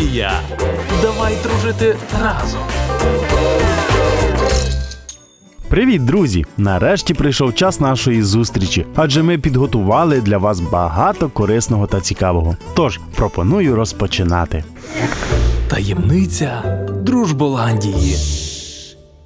Голландія. Давай дружити разом. Привіт, друзі! Нарешті прийшов час нашої зустрічі, адже ми підготували для вас багато корисного та цікавого. Тож пропоную розпочинати. Таємниця Дружболандії.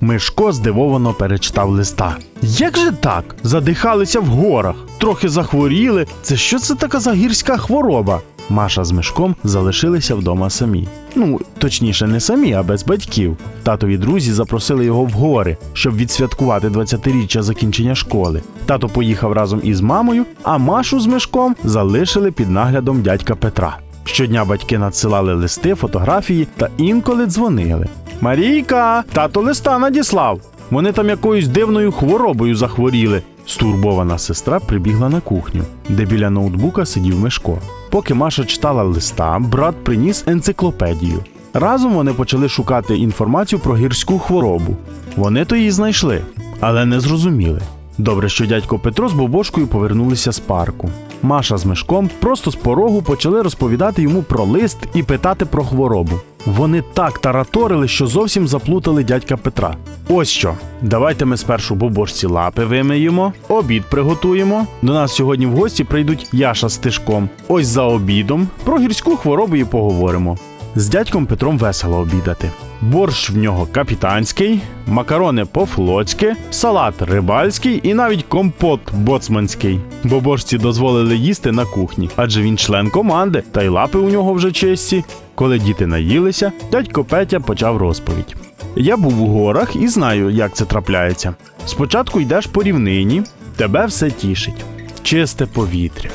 Мишко здивовано перечитав листа. Як же так? Задихалися в горах, трохи захворіли. Це що це така за гірська хвороба? Маша з Мишком залишилися вдома самі. Ну, точніше, не самі, а без батьків. Татові друзі запросили його в гори, щоб відсвяткувати 20-річчя закінчення школи. Тато поїхав разом із мамою, а Машу з Мишком залишили під наглядом дядька Петра. Щодня батьки надсилали листи, фотографії та інколи дзвонили. Марійка, тато листа надіслав. Вони там якоюсь дивною хворобою захворіли. Стурбована сестра прибігла на кухню, де біля ноутбука сидів Мишко. Поки Маша читала листа, брат приніс енциклопедію. Разом вони почали шукати інформацію про гірську хворобу. Вони то її знайшли, але не зрозуміли. Добре, що дядько Петро з Бобошкою повернулися з парку. Маша з Мишком просто з порогу почали розповідати йому про лист і питати про хворобу. Вони так тараторили, що зовсім заплутали дядька Петра. Ось що, давайте ми спершу бобошці лапи вимиємо, обід приготуємо. До нас сьогодні в гості прийдуть Яша з Тишком. Ось за обідом про гірську хворобу і поговоримо. З дядьком Петром весело обідати. Борщ в нього капітанський, макарони по-флотськи, салат рибальський і навіть компот боцманський. Бобошці дозволили їсти на кухні, адже він член команди, та й лапи у нього вже чисті. Коли діти наїлися, дядько Петя почав розповідь. Я був у горах і знаю, як це трапляється. Спочатку йдеш по рівнині, тебе все тішить. Чисте повітря,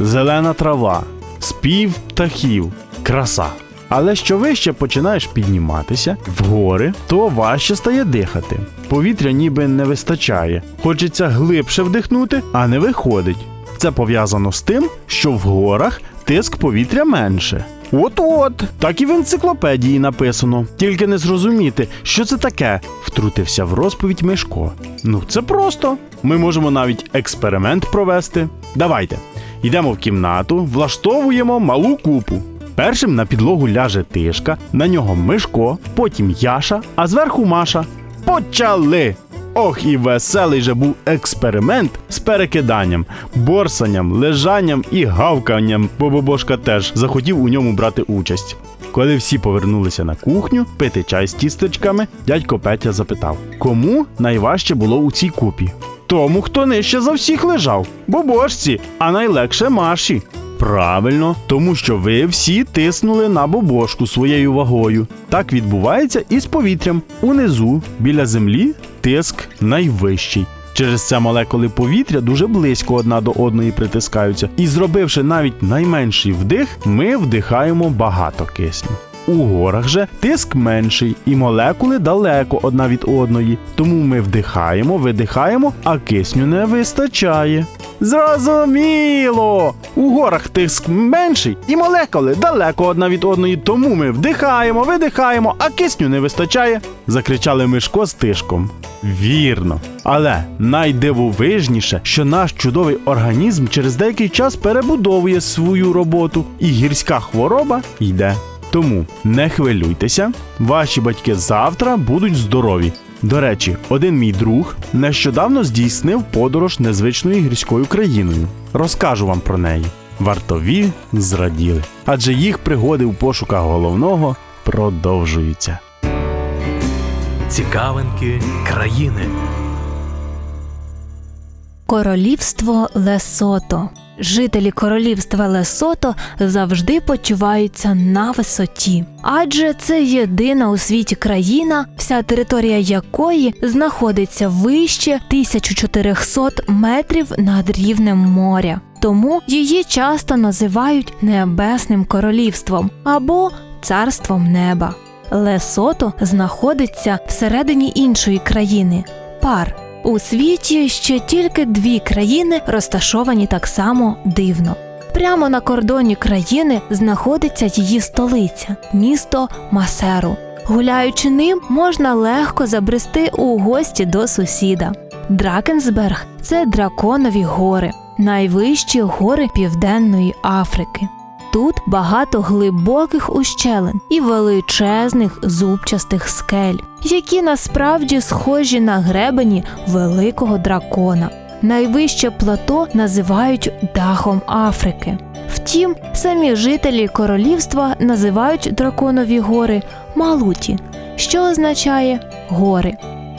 зелена трава, спів птахів, краса. Але що вище починаєш підніматися в гори, то важче стає дихати. Повітря ніби не вистачає. Хочеться глибше вдихнути, а не виходить. Це пов'язано з тим, що в горах тиск повітря менше. От-от, так і в енциклопедії написано. Тільки не зрозуміти, що це таке, втрутився в розповідь Мишко. Ну, це просто. Ми можемо навіть експеримент провести. Давайте. Йдемо в кімнату, влаштовуємо малу купу. Першим на підлогу ляже тишка, на нього Мишко, потім Яша, а зверху Маша. Почали! Ох, і веселий же був експеримент з перекиданням, борсанням, лежанням і гавканням, бо Бобошка теж захотів у ньому брати участь. Коли всі повернулися на кухню пити чай з тістечками, дядько Петя запитав, кому найважче було у цій купі? Тому, хто нижче за всіх лежав, бобошці, а найлегше Маші. Правильно, тому що ви всі тиснули на бобошку своєю вагою. Так відбувається і з повітрям. Унизу, біля землі, тиск найвищий. Через це молекули повітря дуже близько одна до одної притискаються, і зробивши навіть найменший вдих, ми вдихаємо багато кисню. У горах же тиск менший, і молекули далеко одна від одної, тому ми вдихаємо, видихаємо, а кисню не вистачає. Зрозуміло! У горах тиск менший, і молекули далеко одна від одної, тому ми вдихаємо, видихаємо, а кисню не вистачає. закричали Мишко з тишком. Вірно. Але найдивовижніше, що наш чудовий організм через деякий час перебудовує свою роботу, і гірська хвороба йде. Тому не хвилюйтеся, ваші батьки завтра будуть здорові. До речі, один мій друг нещодавно здійснив подорож незвичною гірською країною. Розкажу вам про неї. Вартові зраділи, адже їх пригоди у пошуках головного продовжуються. Цікавинки країни. Королівство Лесото. Жителі королівства Лесото завжди почуваються на висоті, адже це єдина у світі країна, вся територія якої знаходиться вище 1400 метрів над рівнем моря. Тому її часто називають Небесним королівством або царством неба. Лесото знаходиться всередині іншої країни пар. У світі ще тільки дві країни розташовані так само дивно. Прямо на кордоні країни знаходиться її столиця місто Масеру. Гуляючи ним, можна легко забрести у гості до сусіда. Дракенсберг це драконові гори, найвищі гори Південної Африки. Тут багато глибоких ущелин і величезних зубчастих скель, які насправді схожі на гребені великого дракона. Найвище плато називають дахом Африки. Втім, самі жителі королівства називають драконові гори Малуті, що означає гори.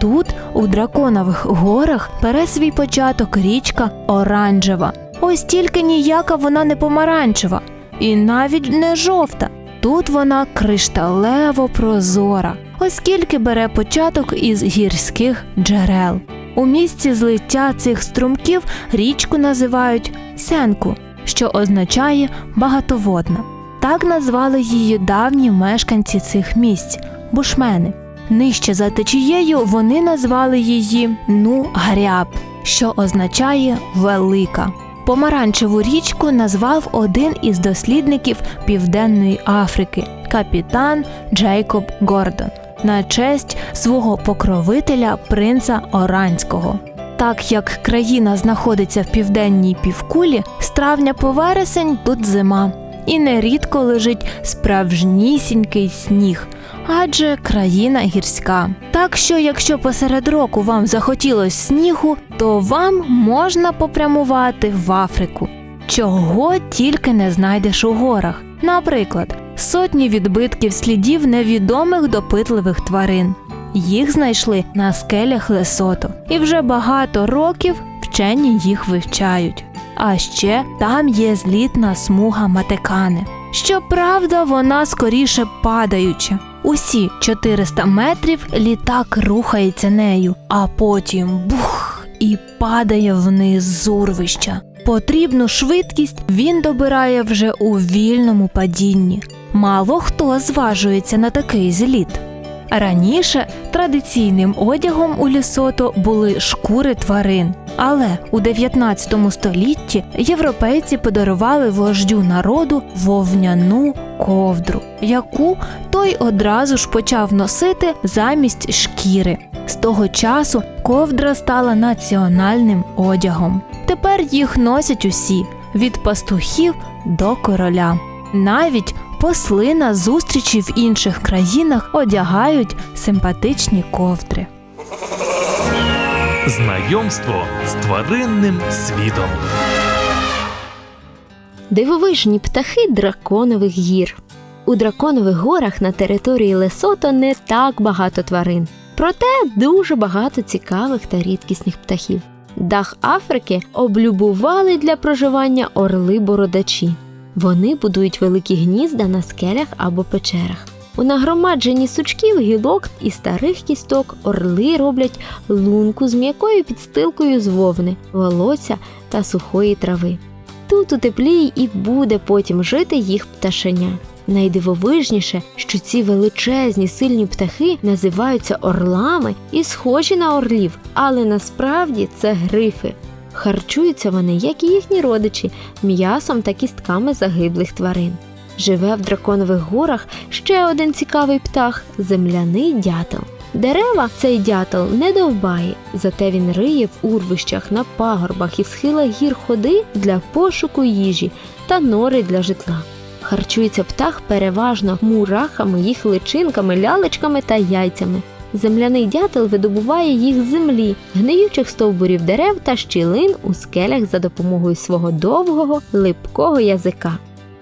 Тут, у драконових горах, бере свій початок річка Оранжева. Ось тільки ніяка вона не помаранчева і навіть не жовта. Тут вона кришталево прозора, оскільки бере початок із гірських джерел. У місці злиття цих струмків річку називають Сенку, що означає багатоводна. Так назвали її давні мешканці цих місць бушмени. Нижче за течією вони назвали її Ну-Гаряб, що означає велика. Помаранчеву річку назвав один із дослідників Південної Африки, капітан Джейкоб Гордон, на честь свого покровителя принца Оранського. Так як країна знаходиться в південній півкулі, з травня по вересень тут зима, і нерідко лежить справжнісінький сніг, адже країна гірська. Так що, якщо посеред року вам захотілось снігу, то вам можна попрямувати в Африку. Чого тільки не знайдеш у горах. Наприклад, сотні відбитків слідів невідомих допитливих тварин. Їх знайшли на скелях Лесото, і вже багато років вчені їх вивчають. А ще там є злітна смуга Матекани. Щоправда, вона скоріше падаюча. Усі 400 метрів літак рухається нею, а потім бух і падає вниз з урвища. Потрібну швидкість він добирає вже у вільному падінні. Мало хто зважується на такий зліт. Раніше традиційним одягом у Лісото були шкури тварин, але у 19 столітті європейці подарували вождю народу вовняну ковдру, яку той одразу ж почав носити замість шкіри. З того часу ковдра стала національним одягом. Тепер їх носять усі від пастухів до короля. Навіть посли на зустрічі в інших країнах одягають симпатичні ковдри. Знайомство з тваринним світом. Дивовижні птахи драконових гір. У драконових горах на території Лесото не так багато тварин, проте дуже багато цікавих та рідкісних птахів. Дах Африки облюбували для проживання орли-бородачі. Вони будують великі гнізда на скелях або печерах. У нагромадженні сучків, гілок і старих кісток орли роблять лунку з м'якою підстилкою з вовни, волосся та сухої трави. Тут у теплі і буде потім жити їх пташеня. Найдивовижніше, що ці величезні сильні птахи називаються орлами і схожі на орлів, але насправді це грифи. Харчуються вони, як і їхні родичі, м'ясом та кістками загиблих тварин. Живе в драконових горах ще один цікавий птах земляний дятел. Дерева цей дятел не довбає, зате він риє в урвищах на пагорбах і схилах гір ходи для пошуку їжі та нори для житла. Харчується птах переважно мурахами, їх личинками, лялечками та яйцями. Земляний дятел видобуває їх з землі, гниючих стовбурів дерев та щілин у скелях за допомогою свого довгого липкого язика.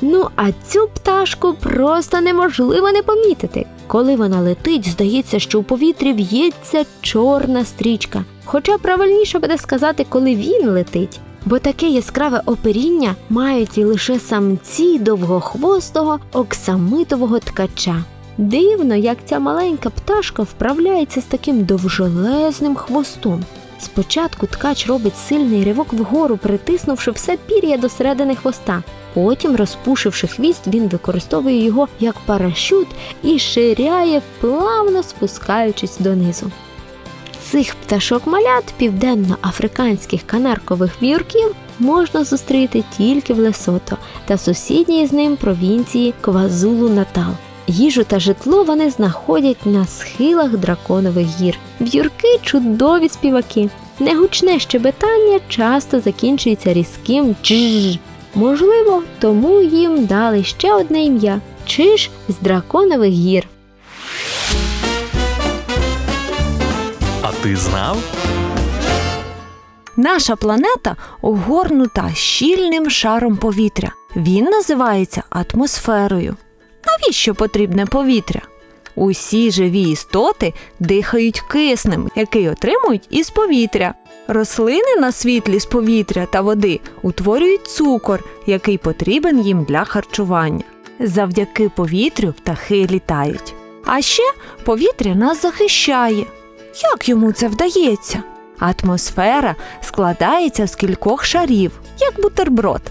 Ну а цю пташку просто неможливо не помітити. Коли вона летить, здається, що у повітрі в'ється чорна стрічка. Хоча правильніше буде сказати, коли він летить. Бо таке яскраве оперіння мають і лише самці довгохвостого оксамитового ткача. Дивно, як ця маленька пташка вправляється з таким довжелезним хвостом. Спочатку ткач робить сильний ривок вгору, притиснувши все пір'я до середини хвоста. Потім, розпушивши хвіст, він використовує його як парашют і ширяє, плавно спускаючись донизу. Цих пташок малят південно-африканських канаркових віюрків можна зустріти тільки в Лесото та сусідній з ним провінції Квазулу Натал. Їжу та житло вони знаходять на схилах драконових гір. В'юрки чудові співаки. Негучне щебетання часто закінчується різким дж. Можливо, тому їм дали ще одне ім'я чи ж з драконових гір. А ти знав? Наша планета огорнута щільним шаром повітря. Він називається атмосферою. Навіщо потрібне повітря? Усі живі істоти дихають киснем, який отримують із повітря. Рослини на світлі з повітря та води утворюють цукор, який потрібен їм для харчування. Завдяки повітрю птахи літають. А ще повітря нас захищає. Як йому це вдається? Атмосфера складається з кількох шарів, як бутерброд.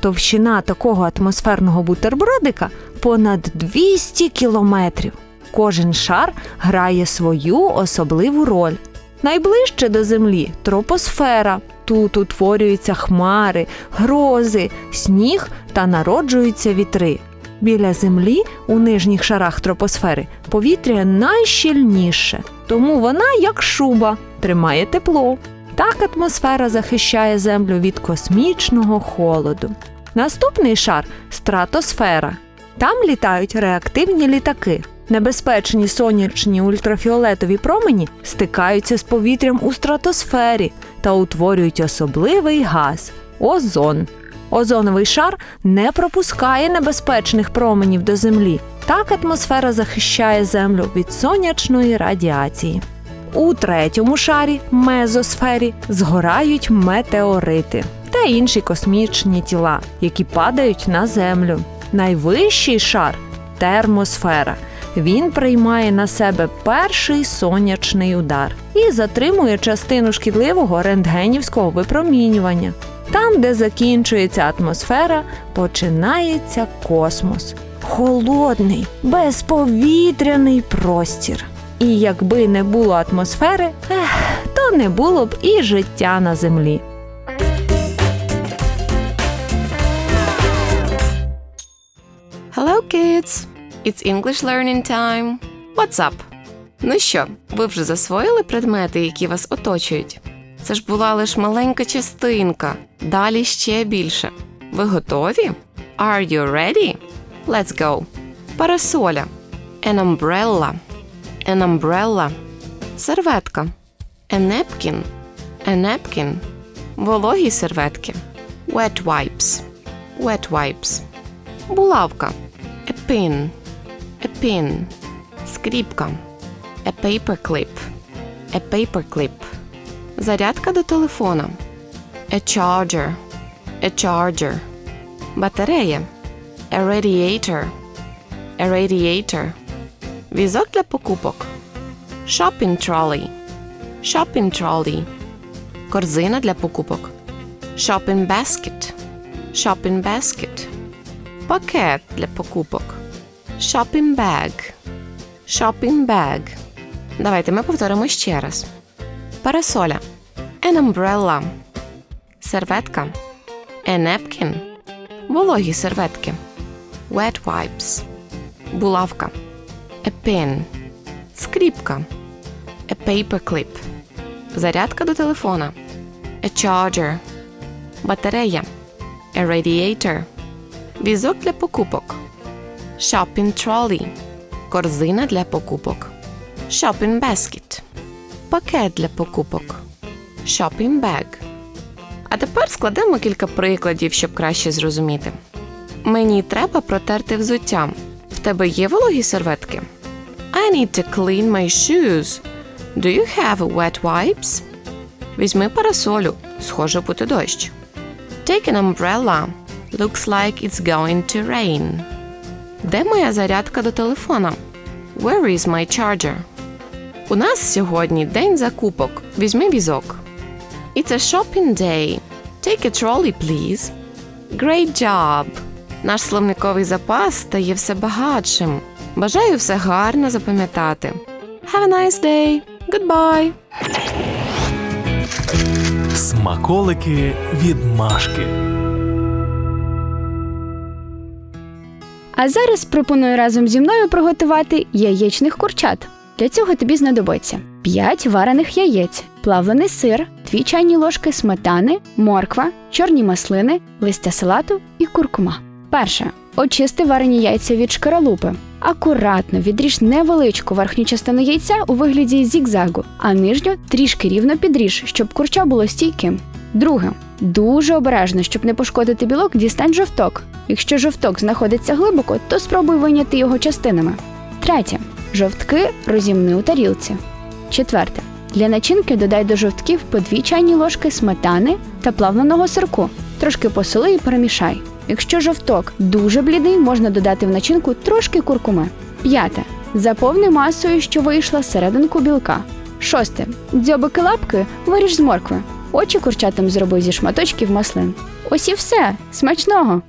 Товщина такого атмосферного бутербродика понад 200 кілометрів. Кожен шар грає свою особливу роль. Найближче до Землі тропосфера. Тут утворюються хмари, грози, сніг та народжуються вітри. Біля землі у нижніх шарах тропосфери повітря найщільніше, тому вона, як шуба, тримає тепло. Так атмосфера захищає землю від космічного холоду. Наступний шар стратосфера. Там літають реактивні літаки. Небезпечні сонячні ультрафіолетові промені стикаються з повітрям у стратосфері та утворюють особливий газ озон. Озоновий шар не пропускає небезпечних променів до землі. Так атмосфера захищає землю від сонячної радіації. У третьому шарі мезосфері згорають метеорити та інші космічні тіла, які падають на землю. Найвищий шар термосфера. Він приймає на себе перший сонячний удар і затримує частину шкідливого рентгенівського випромінювання. Там, де закінчується атмосфера, починається космос. Холодний, безповітряний простір. І якби не було атмосфери, ех, то не було б і життя на землі. It's English learning time. What's up? Ну що, ви вже засвоїли предмети, які вас оточують? Це ж була лише маленька частинка. Далі ще більше. Ви готові? Are you ready? Let's go. Парасоля. An umbrella. An umbrella. Серветка. A napkin. A napkin. Вологі серветки. Wet wipes. Wet wipes. Булавка. A pin. A pin. Скріпка. A paperclip. A paperclip. Зарядка до телефона. A charger. A charger. Батарея. A radiator. A radiator. Візок для покупок. Shopping trolley. Shopping trolley. Корзина для покупок. Shopping basket. Shopping basket. Пакет для покупок. Shopping bag. Shopping bag. Давайте ми повторимо ще раз. Парасоля. An umbrella. Серветка. A napkin. Вологі серветки. Wet wipes. Булавка. A pin. Скріпка. A paperclip. Зарядка до телефона. A charger. Батарея. A radiator. Візок для покупок. Shopping trolley. Корзина для покупок. Shopping basket. Пакет для покупок. Shopping bag. А тепер складемо кілька прикладів, щоб краще зрозуміти. Мені треба протерти взуття. В тебе є вологі серветки? I need to clean my shoes. Do you have wet wipes? Візьми парасолю. Схоже бути дощ. Take an umbrella. Looks like it's going to rain. Де моя зарядка до телефона? Where is my charger? У нас сьогодні день закупок. Візьми візок. It's a shopping day. Take a trolley, please. Great job! Наш словниковий запас стає все багатшим. Бажаю все гарно запам'ятати. Have a nice day. Goodbye! Смаколики від Машки. А зараз пропоную разом зі мною приготувати яєчних курчат. Для цього тобі знадобиться 5 варених яєць, плавлений сир, 2 чайні ложки сметани, морква, чорні маслини, листя салату і куркума. Перше. Очисти варені яйця від шкаралупи. Акуратно відріж невеличку верхню частину яйця у вигляді зігзагу, а нижню трішки рівно підріж, щоб курча було стійким. Друге. Дуже обережно, щоб не пошкодити білок, дістань жовток. Якщо жовток знаходиться глибоко, то спробуй вийняти його частинами. Третє. Жовтки розімни у тарілці. Четверте. Для начинки додай до жовтків по 2 чайні ложки сметани та плавленого сирку. Трошки посоли і перемішай. Якщо жовток дуже блідий, можна додати в начинку трошки куркуми. П'яте. Заповни масою, що вийшла серединку білка. Шосте. Дзьобики лапки виріж з моркви. Очі курчатам зроби зі шматочків маслин. Ось і все. Смачного!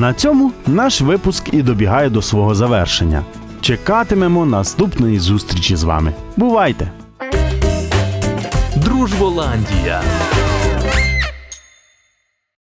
На цьому наш випуск і добігає до свого завершення. Чекатимемо наступної зустрічі з вами. Бувайте! Дружболандія.